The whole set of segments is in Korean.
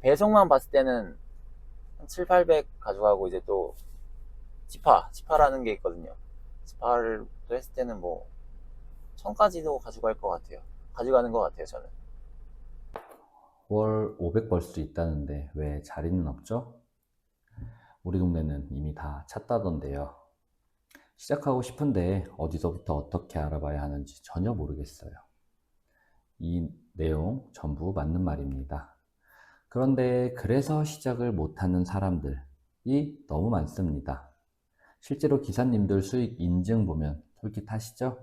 배송만 봤을 때는 한 7, 800 가져가고 이제 또 지파, 지파라는 게 있거든요. 지파를 또 했을 때는 뭐 1000까지도 가져갈 것 같아요. 가져가는 것 같아요, 저는. 월 500 벌 수 있다는데 왜 자리는 없죠? 우리 동네는 이미 다 찼다던데요. 시작하고 싶은데 어디서부터 어떻게 알아봐야 하는지 전혀 모르겠어요. 이 내용 전부 맞는 말입니다. 그런데 그래서 시작을 못하는 사람들이 너무 많습니다. 실제로 기사님들 수익 인증 보면 솔깃하시죠?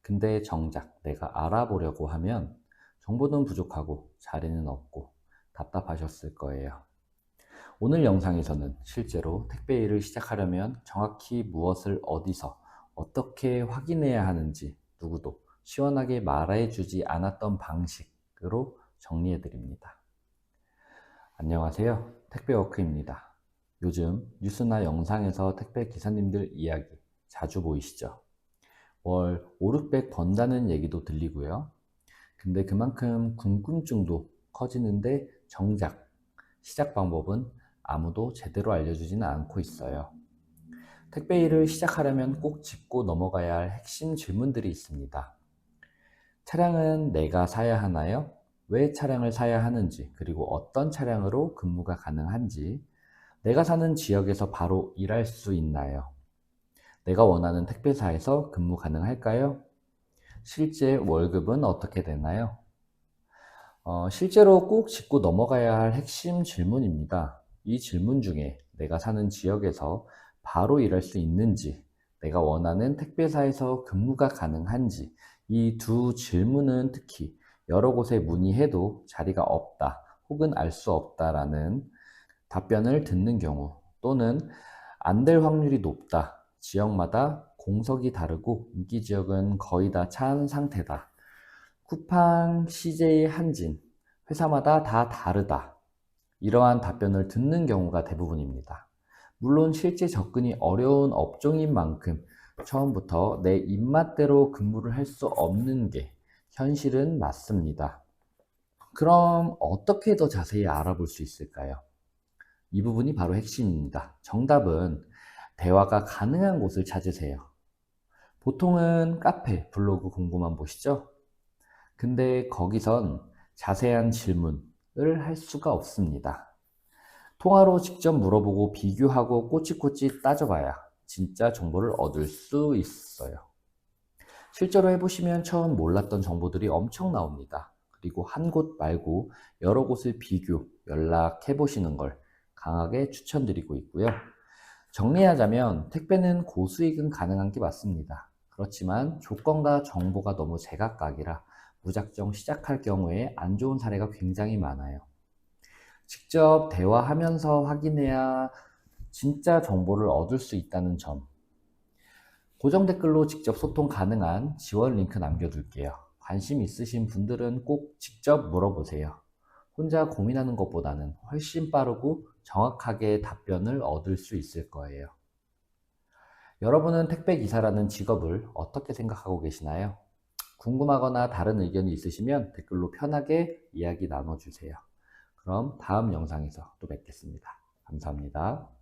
근데 정작 내가 알아보려고 하면 정보는 부족하고 자리는 없고 답답하셨을 거예요. 오늘 영상에서는 실제로 택배 일을 시작하려면 정확히 무엇을 어디서 어떻게 확인해야 하는지 누구도 시원하게 말해주지 않았던 방식으로 정리해 드립니다. 안녕하세요. 택배워크입니다. 요즘 뉴스나 영상에서 택배 기사님들 이야기 자주 보이시죠? 월 5, 600 번다는 얘기도 들리고요. 근데 그만큼 궁금증도 커지는데 정작 시작 방법은 아무도 제대로 알려주지는 않고 있어요. 택배 일을 시작하려면 꼭 짚고 넘어가야 할 핵심 질문들이 있습니다. 차량은 내가 사야 하나요? 왜 차량을 사야 하는지, 그리고 어떤 차량으로 근무가 가능한지, 내가 사는 지역에서 바로 일할 수 있나요? 내가 원하는 택배사에서 근무 가능할까요? 실제 월급은 어떻게 되나요? 어, 실제로 꼭 짚고 넘어가야 할 핵심 질문입니다. 이 질문 중에 내가 사는 지역에서 바로 일할 수 있는지, 내가 원하는 택배사에서 근무가 가능한지, 이 두 질문은 특히 여러 곳에 문의해도 자리가 없다, 혹은 알 수 없다라는 답변을 듣는 경우, 또는 안 될 확률이 높다, 지역마다 공석이 다르고 인기 지역은 거의 다 찬 상태다. 쿠팡, CJ, 한진, 회사마다 다 다르다. 이러한 답변을 듣는 경우가 대부분입니다. 물론 실제 접근이 어려운 업종인 만큼 처음부터 내 입맛대로 근무를 할 수 없는 게 현실은 맞습니다. 그럼 어떻게 더 자세히 알아볼 수 있을까요? 이 부분이 바로 핵심입니다. 정답은 대화가 가능한 곳을 찾으세요. 보통은 카페, 블로그 공고만 보시죠? 근데 거기선 자세한 질문을 할 수가 없습니다. 통화로 직접 물어보고 비교하고 꼬치꼬치 따져봐야 진짜 정보를 얻을 수 있어요. 실제로 해보시면 처음 몰랐던 정보들이 엄청 나옵니다. 그리고 한 곳 말고 여러 곳을 비교, 연락해보시는 걸 강하게 추천드리고 있고요. 정리하자면 택배는 고수익은 가능한 게 맞습니다. 그렇지만 조건과 정보가 너무 제각각이라 무작정 시작할 경우에 안 좋은 사례가 굉장히 많아요. 직접 대화하면서 확인해야 진짜 정보를 얻을 수 있다는 점. 고정 댓글로 직접 소통 가능한 지원 링크 남겨둘게요. 관심 있으신 분들은 꼭 직접 물어보세요. 혼자 고민하는 것보다는 훨씬 빠르고 정확하게 답변을 얻을 수 있을 거예요. 여러분은 택배 기사라는 직업을 어떻게 생각하고 계시나요? 궁금하거나 다른 의견이 있으시면 댓글로 편하게 이야기 나눠주세요. 그럼 다음 영상에서 또 뵙겠습니다. 감사합니다.